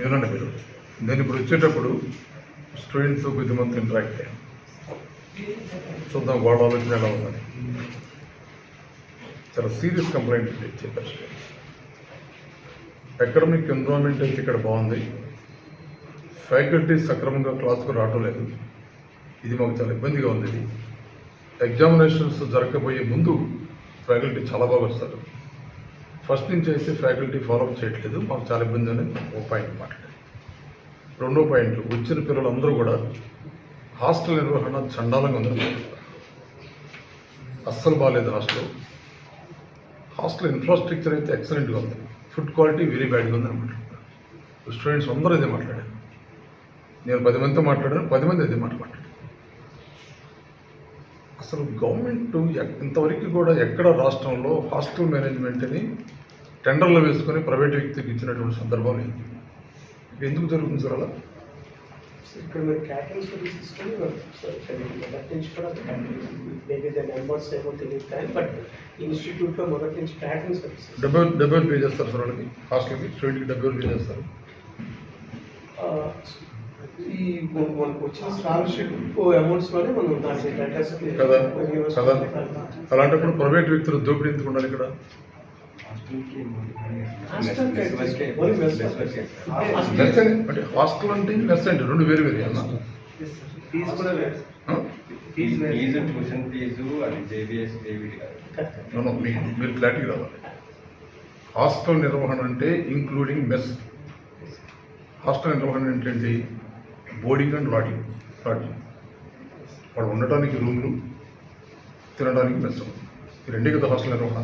మీరండి మీరు. నేను ఇప్పుడు వచ్చేటప్పుడు స్టూడెంట్స్ కొద్దిమంది ఇంటరాక్ట్ అయ్యాను. చూద్దాం వాళ్ళ ఆలోచన ఎలా ఉందని. చాలా సీరియస్ కంప్లైంట్ ఇది చెప్పారు స్టూడెంట్స్ అకాడమిక్ ఎన్విరాన్మెంట్ అయితే ఇక్కడ బాగుంది. ఫ్యాకల్టీ సక్రమంగా క్లాస్కు రావటం లేదు. ఇది మాకు చాలా ఇబ్బందిగా ఉంది. ఇది ఎగ్జామినేషన్స్ జరగబోయే ముందు ఫ్యాకల్టీ చాలా బాగా వస్తారు. ఫస్ట్ నుంచి అయితే ఫ్యాకల్టీ ఫాలోఅప్ చేయట్లేదు. మాకు చాలా ఇబ్బంది అని ఒక పాయింట్ మాట్లాడారు. రెండో పాయింట్ వచ్చిన పిల్లలందరూ కూడా హాస్టల్ నిర్వహణ చండాలంగా ఉందని అస్సలు బాగాలేదు హాస్టల్. హాస్టల్ ఇన్ఫ్రాస్ట్రక్చర్ అయితే ఎక్సలెంట్గా ఉంది. ఫుడ్ క్వాలిటీ వెరీ బ్యాడ్గా ఉందని అనమాట స్టూడెంట్స్ అందరూ ఇదే మాట్లాడారు. నేను పది మందితో మాట్లాడాను. పది మంది అదే మాట మాట్లాడారు. అసలు గవర్నమెంట్ ఇంతవరకు కూడా ఎక్కడ రాష్ట్రంలో హాస్టల్ మేనేజ్మెంట్ని టెండర్లు వేసుకొని ప్రైవేట్ వ్యక్తికి ఇచ్చినటువంటి సందర్భం లేదు ఎందుకు జరుగుతుంది సార్ అలా? ఇక్కడ మీరు క్యాటరింగ్ సర్వీసెస్ కూడా సార్ ఇక్కడ మొదటి నుంచి కూడా మేబీ ద నెంబర్స్ ఏమో తెలియదు కానీ బట్ ఇన్స్టిట్యూట్లో మొదటి నుంచి క్యాటరింగ్ సర్వీసెస్ పే చేస్తారు సార్ వాళ్ళకి హాస్టల్కి స్టూడెంట్కి పే చేస్తారు. ఈ మన- మనకు వచ్చిన స్కాలర్షిప్ అమౌంట్స్లోనే మనం దాని లెటర్స్ కదా. కదా అలాంటప్పుడు ప్రైవేట్ వ్యక్తులు దోపిడీ ఎందుకు ఉండాలి ఇక్కడ? అంటే హాస్టల్ అంటే మెస్ అంటే రెండు వేరు వేరు అన్న? ఫీజు కూడా? ఫీజు ట్యూషన్ ఫీజు అది జేబీఎస్ మీరు క్లారిటీ రావాలి. హాస్టల్ నిర్వహణ అంటే ఇంక్లూడింగ్ మెస్ హాస్టల్ నిర్వహణ ఏంటండి బోర్డింగ్ అండ్ లాడింగ్ లాడ్జింగ్ వాడు ఉండటానికి రూమ్లు తినడానికి మెస్ రెండే కదా హాస్టల్ నిర్వహణ.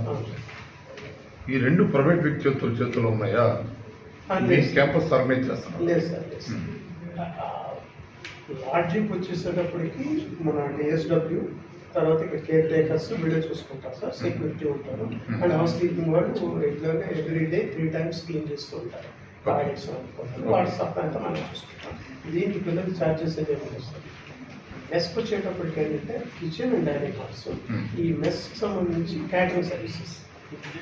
ఈ రెండు ప్రైవేట్ వ్యక్తి చేతులు ఉన్నాయా? క్యాంపస్ చేస్తున్నారు. లేదు సార్ సార్. లాడ్జింగ్ వచ్చేసేటప్పటికి మన డిఎస్డబ్ల్యూ తర్వాత ఇక్కడ కేర్ టేకర్స్ వీడియో చూసుకుంటారు సార్ సెక్యూరిటీ ఉంటారు. అండ్ హౌస్ కీపింగ్ వాళ్ళు రెగ్యులర్గా every day three times clean చేస్తూ ఉంటారు. టాయిలెట్స్ అనుకుంటారు వాటి అంతా మనం చూసుకుంటాం. దీనికి పిల్లలకి ఛార్జెస్ అయితే వస్తుంది మెస్కి వచ్చేటప్పటికి ఏంటంటే కిచెన్ అండ్ డైనింగ్ హాల్స్ ఈ మెస్కి సంబంధించి క్యాటరింగ్ సర్వీసెస్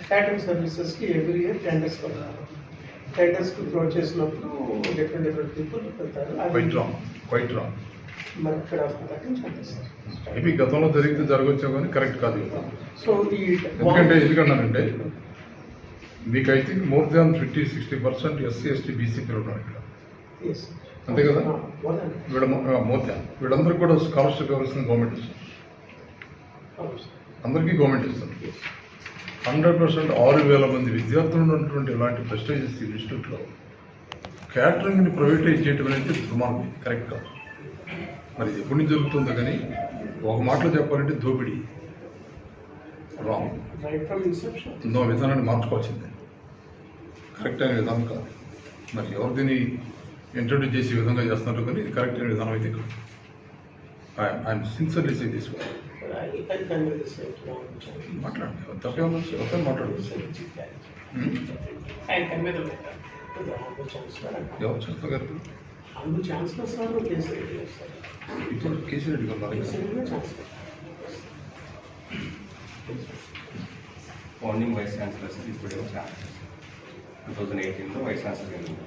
క్యాటరింగ్ సర్వీసెస్కి ఎవ్రీ ఇయర్ టెండర్స్ వెళ్తారు టెండర్స్కి త్రో చేసినప్పుడు డిఫరెంట్ డిఫరెంట్ పీపుల్ వెళ్తారు క్వైట్ రాంగ్ మన ఇక్కడ తగ్గించండి సార్ మేబీ గతంలో జరిగితే జరగచ్చు కానీ కరెక్ట్ కాదు సో ఈ ఎందుకంటే ఎందుకన్నానంటే మీకు I think more than fifty sixty percent SC ST BC పిల్లలు ఉన్నారు ఇక్కడ. అంతే కదా? వీళ్ళ మోర్ దాన్ వీళ్ళందరికీ కూడా స్కాలర్షిప్ ఇవ్వాల్సింది గవర్నమెంట్ ఇస్తుంది. అందరికీ గవర్నమెంట్ ఇస్తుంది హండ్రెడ్ పర్సెంట్ ఆరు వేల మంది విద్యార్థులు ఉన్నటువంటి ఇలాంటి ప్రెస్టేజియస్ ఇన్స్టిట్యూట్లో క్యాటరింగ్ని ప్రైవేటైజ్ చేయడం అనేది దుర్మార్గం కరెక్ట్ కాదు. మరి ఎప్పటి నుంచి జరుగుతుందో కానీ ఒక మాటలో చెప్పాలంటే దోపిడీ. రాంగ్ Right ఎన్నో విధానాన్ని మార్చుకోవాల్సిందే. కరెక్ట్ అయిన విధానం కాదు. మరి ఎవరు దీన్ని ఇంట్రడ్యూస్ చేసే విధంగా చేస్తున్నారు కానీ ఇది కరెక్ట్ అయిన విధానం అయితే కాదు. ఐఎమ్ సిన్సియర్లీ సే తీసుకోవాలి మాట్లాడండి మాట్లాడు the honorable chancellor. and ఎవరు చేస్తారు గారు. ఇప్పుడు కేసీ రెడ్డి గారు ఉన్నారు Place కదా. it in the chancellor. Founding vice chancellors ఇప్పుడేమో టూ థౌజండ్ ఎయిటీన్లో వైస్ ఛాన్సలర్ ఉమ్.